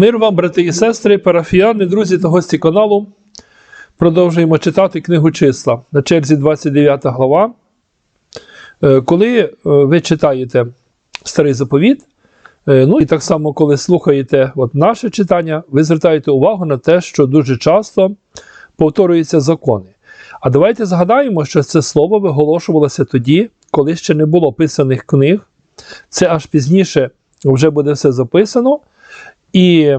Мир вам, брати і сестри, парафіяни, друзі та гості каналу. Продовжуємо читати книгу числа на черзі 29 глава. Е, Коли е, ви читаєте старий заповіт, е, ну і так само, коли слухаєте от наше читання, ви звертаєте увагу на те, що дуже часто повторюються закони. А давайте згадаємо, що це слово виголошувалося тоді, коли ще не було писаних книг. Це аж пізніше вже буде все записано. І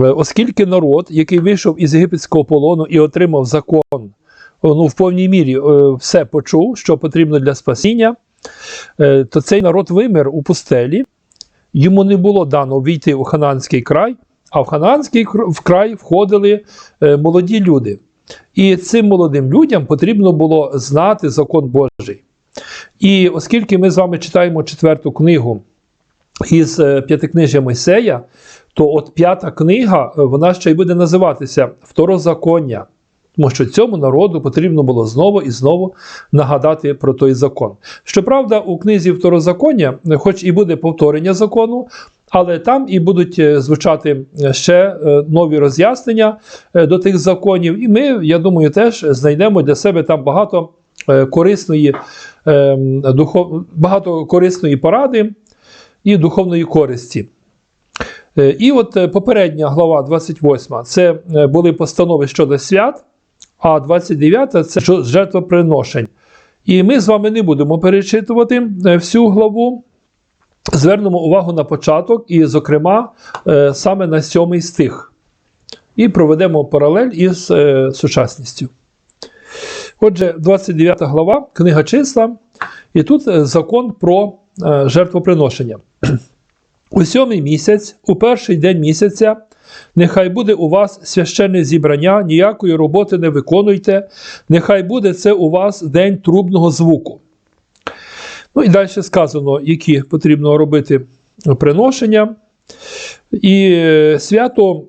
оскільки народ, який вийшов із єгипетського полону і отримав закон, ну, в повній мірі е, все почув, що потрібно для спасіння, е, то цей народ вимер у пустелі, йому не було дано війти у Хананський край, а в Хананський край входили е, молоді люди. І цим молодим людям потрібно було знати закон Божий. І оскільки ми з вами читаємо четверту книгу із е, п'ятикнижжя Мойсея, то от п'ята книга, е, вона ще й буде називатися Второзаконня. Тому що цьому народу потрібно було знову і знову нагадати про той закон. Щоправда, у книзі Второзаконня, хоч і буде повторення закону, але там і будуть е, звучати ще нові роз'яснення до тих законів. І ми, я думаю, теж знайдемо для себе там багато корисної, е, багато корисної поради і духовної користі. Е, І от е, попередня глава 28 це е, були постанови щодо свят, а 29 це жертвоприношень. І ми з вами не будемо перечитувати всю главу. Звернемо увагу на початок, і, зокрема, саме на сьомий стих. І проведемо паралель із сучасністю. Отже, 29 глава, книга числа, і тут закон про жертвоприношення. У сьомий місяць, у перший день місяця, нехай буде у вас священне зібрання, ніякої роботи не виконуйте, нехай буде це у вас день трубного звуку. Ну і далі сказано, які потрібно робити приношення. І е, свято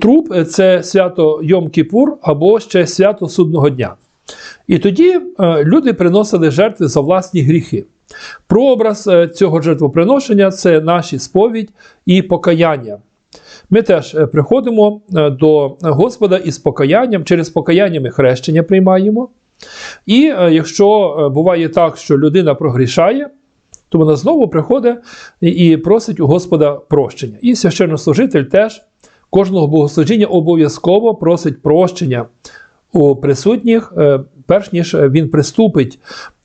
труб це свято Йом-Кіпур або ще свято судного дня. І тоді е, люди приносили жертви за власні гріхи. Прообраз е, цього жертвоприношення це наші сповідь і покаяння. Ми теж е, приходимо е, до Господа із покаянням, через покаяння ми хрещення приймаємо. І якщо буває так, що людина прогрішає, то вона знову приходить і, просить у Господа прощення. І священнослужитель теж кожного богослужіння обов'язково просить прощення у присутніх, перш ніж він приступить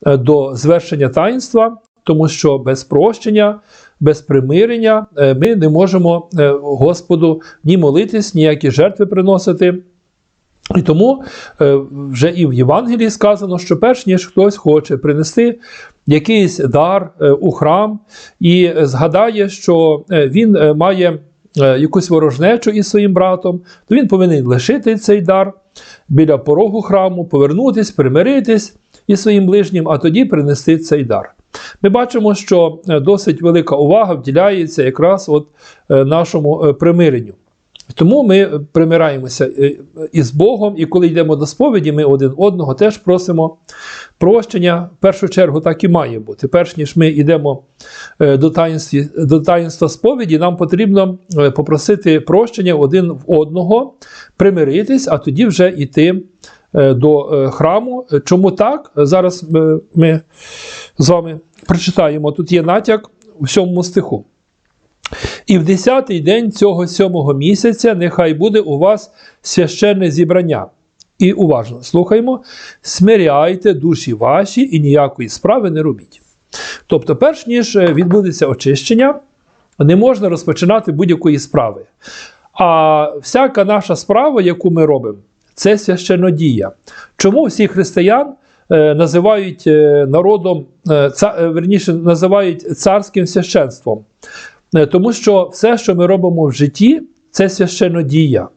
до звершення таїнства, тому що без прощення, без примирення е, ми не можемо е, Господу ні молитись, ніякі жертви приносити. І тому е, вже і в Євангелії сказано, що перш ніж хтось хоче принести якийсь дар е, у храм і згадає, що е, він е, має е, якусь ворожнечу із своїм братом, то він повинен лишити цей дар біля порогу храму, повернутись, примиритись із своїм ближнім, а тоді принести цей дар. Ми бачимо, що е, досить велика увага вділяється якраз от е, нашому е, примиренню. Тому ми примираємося е, із Богом, і коли йдемо до сповіді, ми один одного теж просимо прощення. В першу чергу так і має бути. Перш ніж ми йдемо е, до таїнства, до таїнства сповіді, нам потрібно е, попросити прощення один в одного, примиритись, а тоді вже йти до храму. Чому так? Зараз ми з вами прочитаємо. Тут є натяк у сьомому стиху. І в десятий день цього сьомого місяця нехай буде у вас священне зібрання. І уважно слухаймо: смиряйте душі ваші і ніякої справи не робіть. Тобто, перш ніж е, відбудеться очищення, не можна розпочинати будь-якої справи. А всяка наша справа, яку ми робимо, це священодія. Чому всі християн е, називають е, народом, верніше, називають царським священством? Е, Тому що все, що ми робимо в житті, це священодія.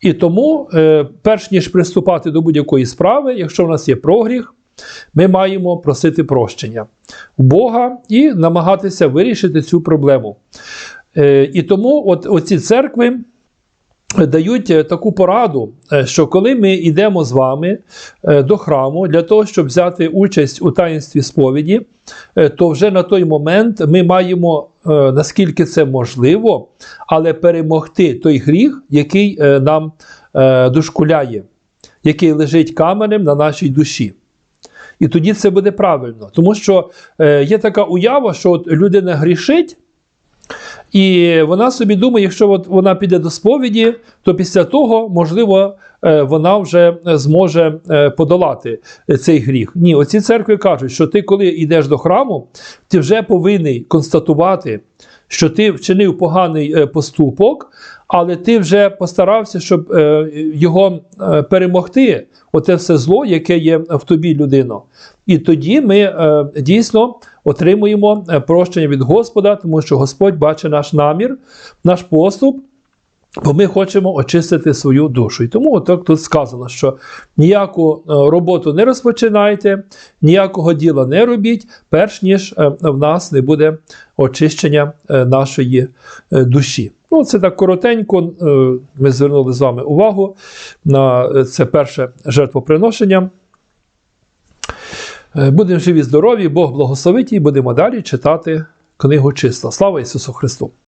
І тому, е, перш ніж приступати до будь-якої справи, якщо в нас є прогріх, ми маємо просити прощення у Бога і намагатися вирішити цю проблему. Е, І тому от оці церкви, дають е, таку пораду, е, що коли ми йдемо з вами е, до храму для того, щоб взяти участь у таїнстві сповіді, то вже на той момент ми маємо, наскільки це можливо, але перемогти той гріх, який нам дошкуляє, який лежить каменем на нашій душі. І тоді це буде правильно. Тому що є така уява, що от людина грішить, і вона собі думає, якщо от вона піде до сповіді, то після того, можливо, е, вона вже зможе е, подолати цей гріх. Ні, оці церкви кажуть, що ти, коли йдеш до храму, ти вже повинен констатувати, що ти вчинив поганий е, поступок, але ти вже постарався, щоб е, його е, перемогти, оте все зло, яке є в тобі, людино. І тоді ми дійсно отримуємо прощення від Господа, тому що Господь бачить наш намір, наш поступ. Бо ми хочемо очистити свою душу. І тому так тут сказано, що ніяку е, роботу не розпочинайте, ніякого діла не робіть, перш ніж е, в нас не буде очищення е, нашої душі. Ну, це так коротенько. Ми звернули з вами увагу на це перше жертвоприношення. Будемо живі, здорові, Бог благословить і будемо далі читати книгу числа. Слава Ісусу Христу!